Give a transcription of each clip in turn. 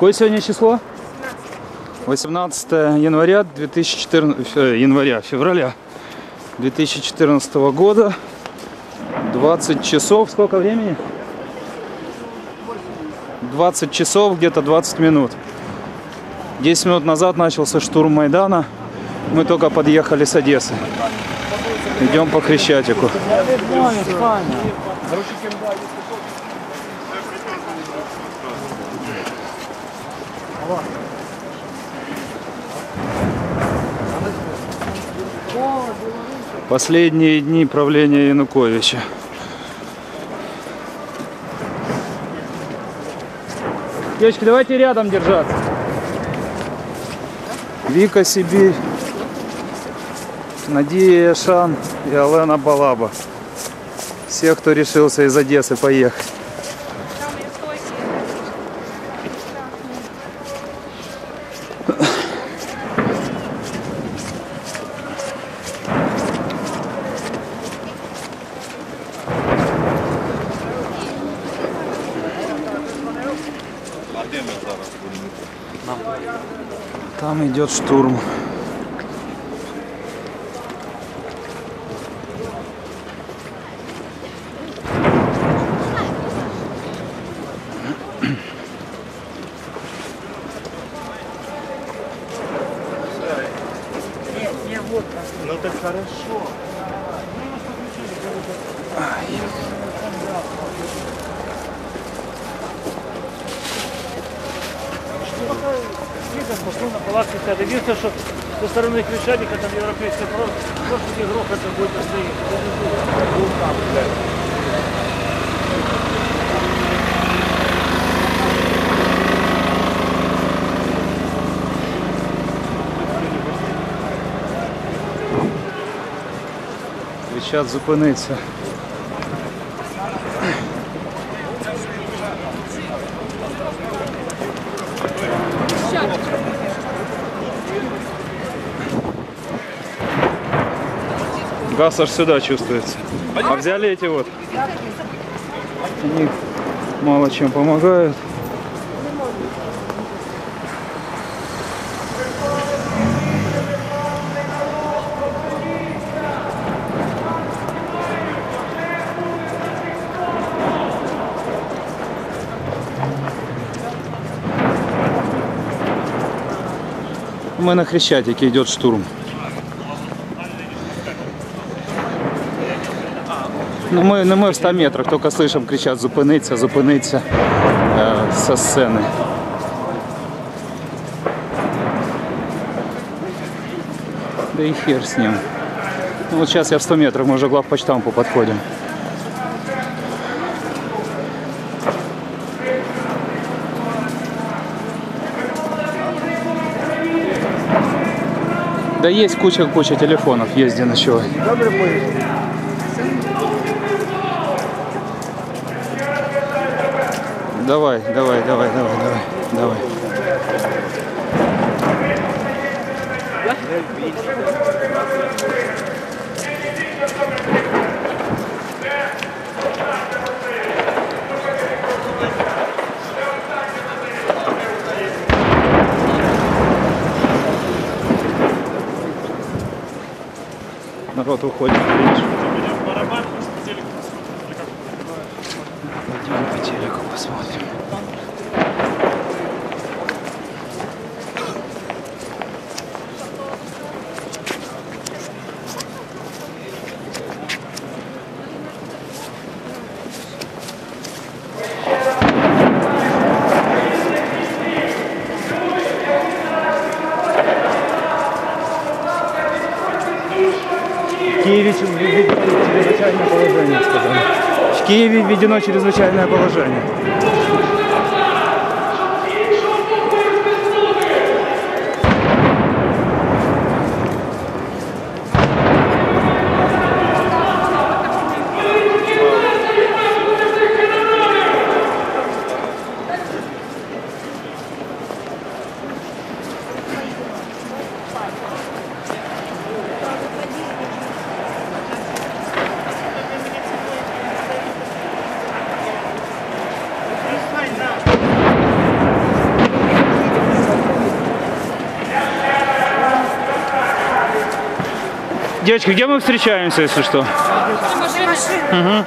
Какое сегодня число? 18 января 2014, э, января, февраля 2014 года. 20 часов, сколько времени? 20 часов, где-то 20 минут. 10 минут назад начался штурм Майдана. Мы только подъехали с Одессы. Идем по Хрещатику. Последние дни правления Януковича. Девочки, давайте рядом держаться. Вика Сибирь, Надія Шан и Алена Балаба. Все, кто решился из Одессы поехать. Идет штурм. 50. Единственное, что со стороны Крещатика там европейский просто, просто не грохот будет постоянно. Вулкан, блядь. Час зупиниться. Газ аж сюда чувствуется. А взяли эти вот? Они мало чем помогают. Мы на Хрещатике идет штурм. Ну, мы, ну, мы в 100 метрах, только слышим, кричат «зупиниться, зупиниться» э, со сцены. Да и хер с ним. Ну, вот сейчас я в 100 метрах, мы уже главпочтампу подходим. Да есть куча-куча телефонов, где ночевать. Давай, давай, давай, давай, давай, давай. Народ уходит. видишь? Пойдем по телеку посмотрим. В Киеве введено чрезвычайное положение, сказали. В Киеве введено чрезвычайное положение. Девочки, где мы встречаемся, если что? Мгм.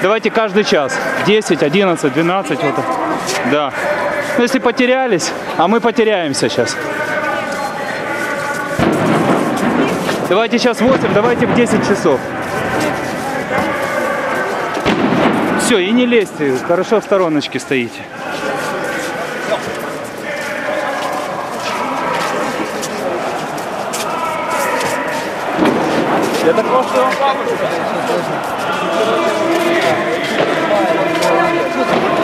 Давайте каждый час. 10, 11, 12. Вот. Да. Ну, если потерялись, а мы потеряемся сейчас. Давайте сейчас 8, давайте в 10 часов. Все, и не лезьте, хорошо в стороночке стоите. Ile to kosztuje? Thank you.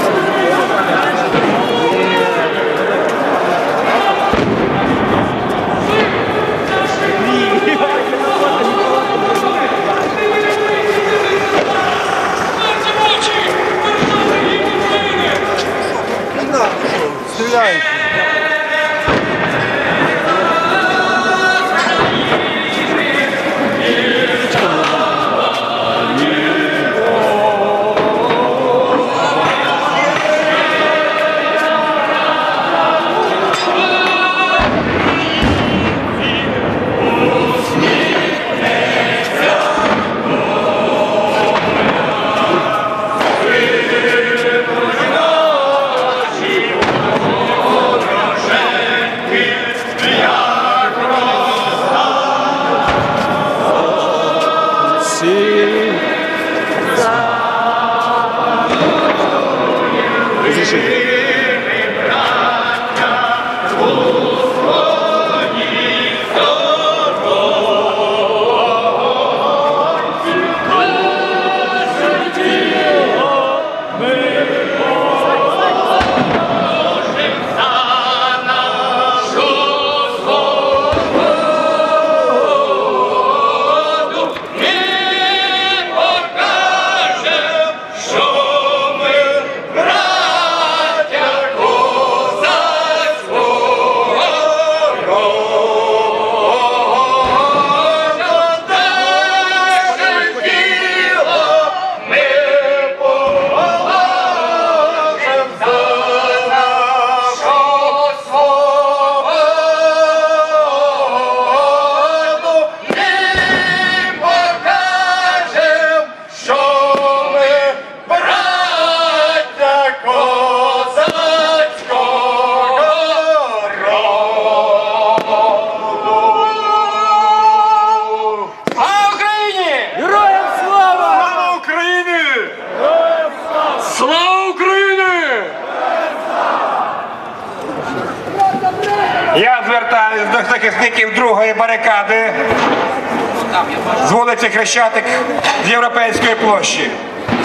Хрещатик з Європейської площі.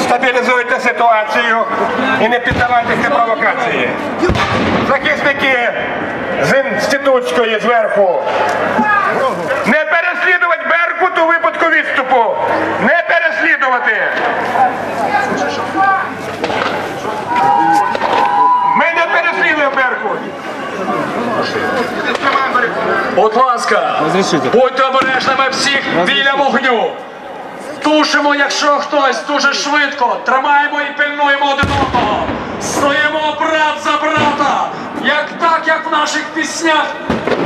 Стабілізуйте ситуацію і не піддавайтеся провокації. Захисники з інститутської зверху. Не переслідувати Беркут у випадку відступу. Не переслідувати. Ми не переслідуємо Беркут. Будь ласка, будьте обережними всіх біля вогню. Тушимо, якщо хтось дуже швидко. Тримаємо і пильнуємо один одного. Стоїмо брат за брата. Як так, як в наших піснях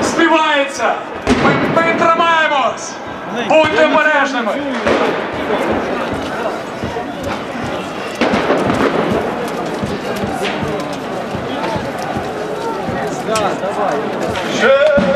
співається. Ми, ми тримаємось. Будьте обережними. Да, давай.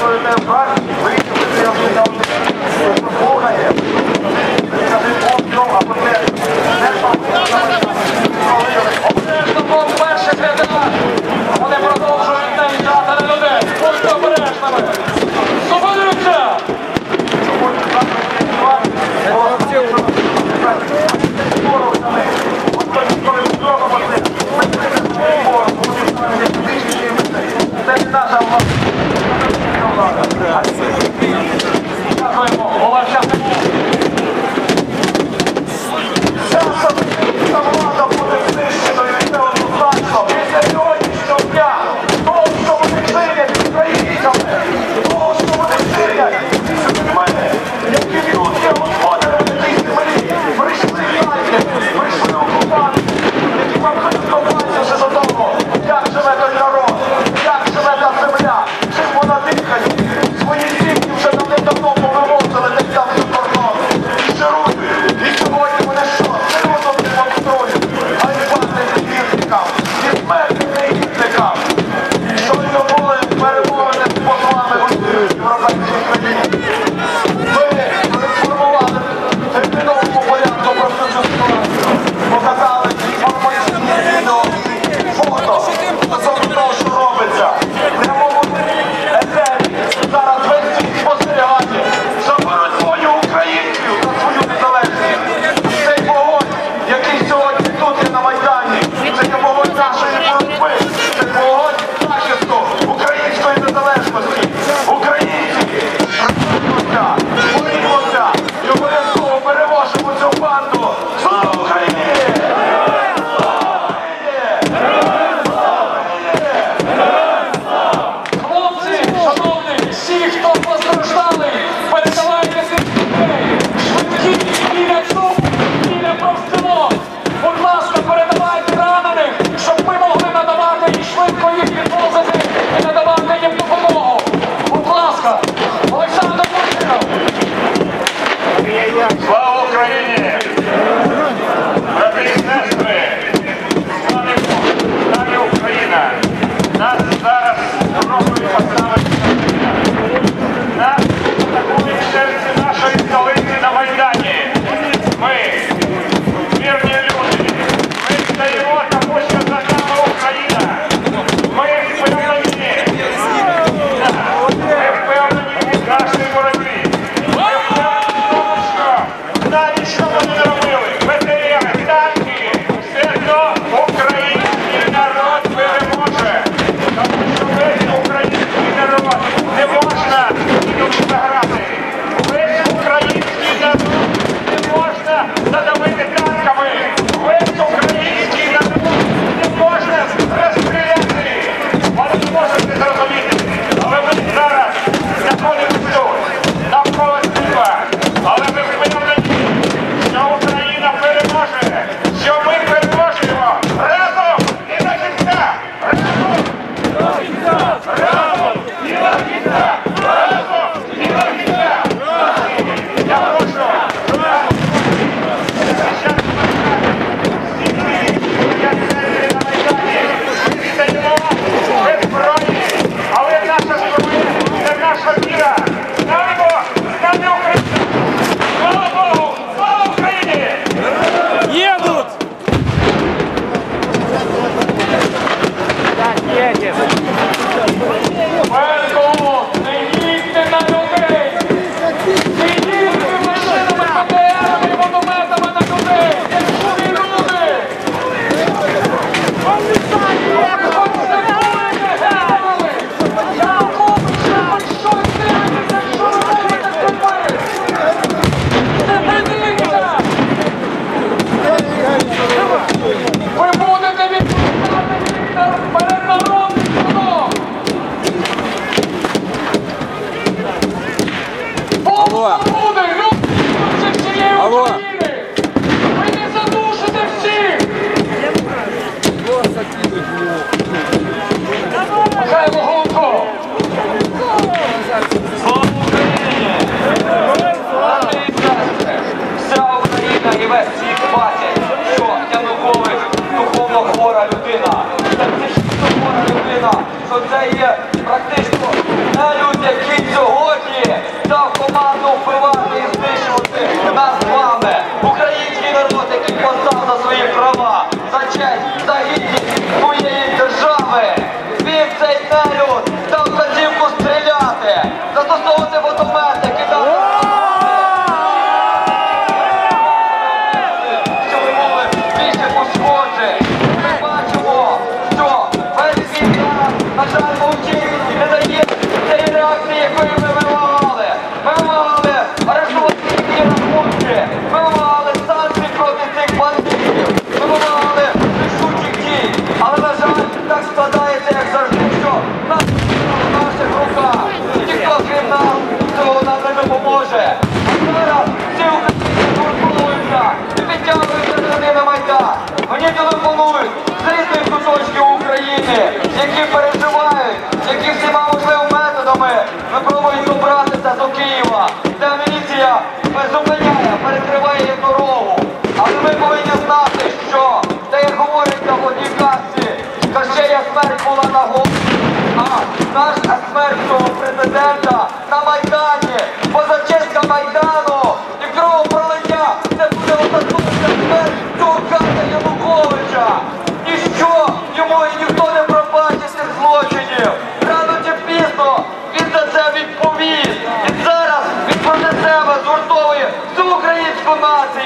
for their product. Reason for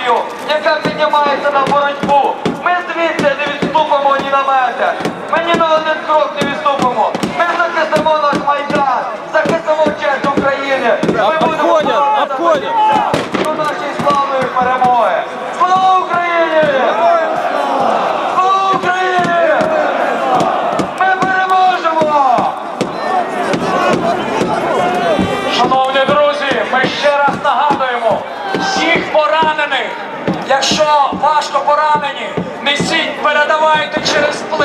армію, яка піднімається на боротьбу. Ми звідси не відступимо ні на метр. Ми ні на один крок не відступимо. Ми захистимо наш майдан, захистимо честь України. Ми будемо обходять.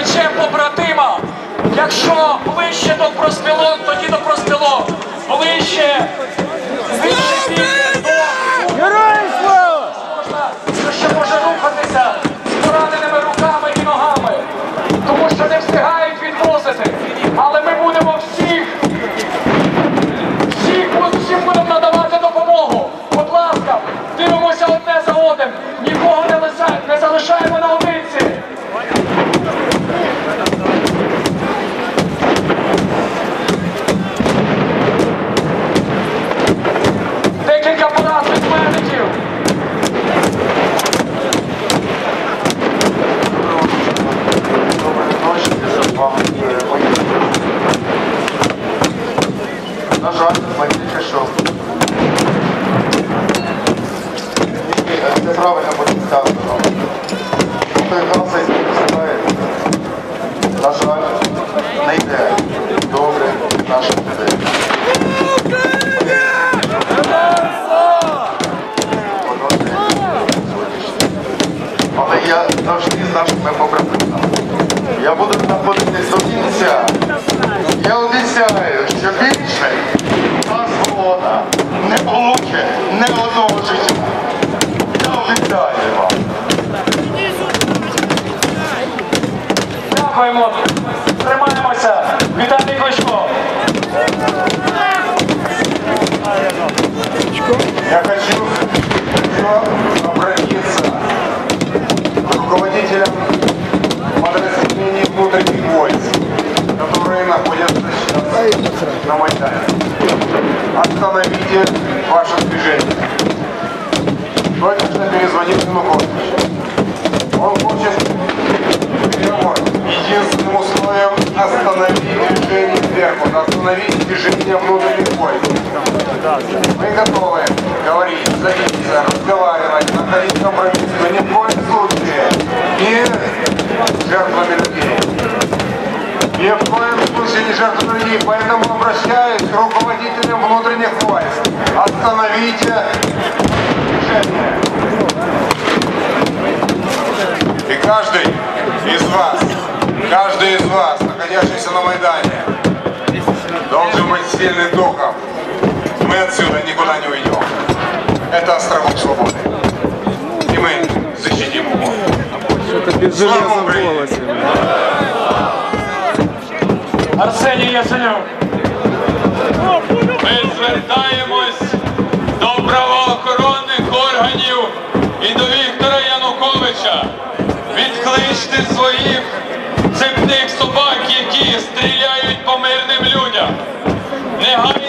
плече побратима. Якщо ближче до проспілок, тоді до проспілок. Ближче, ближче. я завжди з нашими побратимами. Я буду знаходитись до кінця. Я обіцяю, що більше та згода не получить не одного життя. Я обіцяю вам. Дякуємо. Тримаємося. Віталій Кличко. Я хочу. руководителем подразделений внутренних войск, которые находятся сейчас на Майдане. Остановите ваше движение. Только что перезвонил Янукович. Он хочет переговор. Единственным условием остановить движение сверху, остановить движение внутренних войск. Мы готовы. Остановите движение. И каждый из вас, каждый из вас, находящийся на Майдане, должен быть сильным духом. Мы отсюда никуда не уйдем. Это островок свободы. И мы защитим его. Что-то без железа в голосе. Арсений Ясенев. Мы свердаем правоохоронних органів і до Віктора Януковича. Відкличте своїх цепних собак, які стріляють по мирним людям. Негайно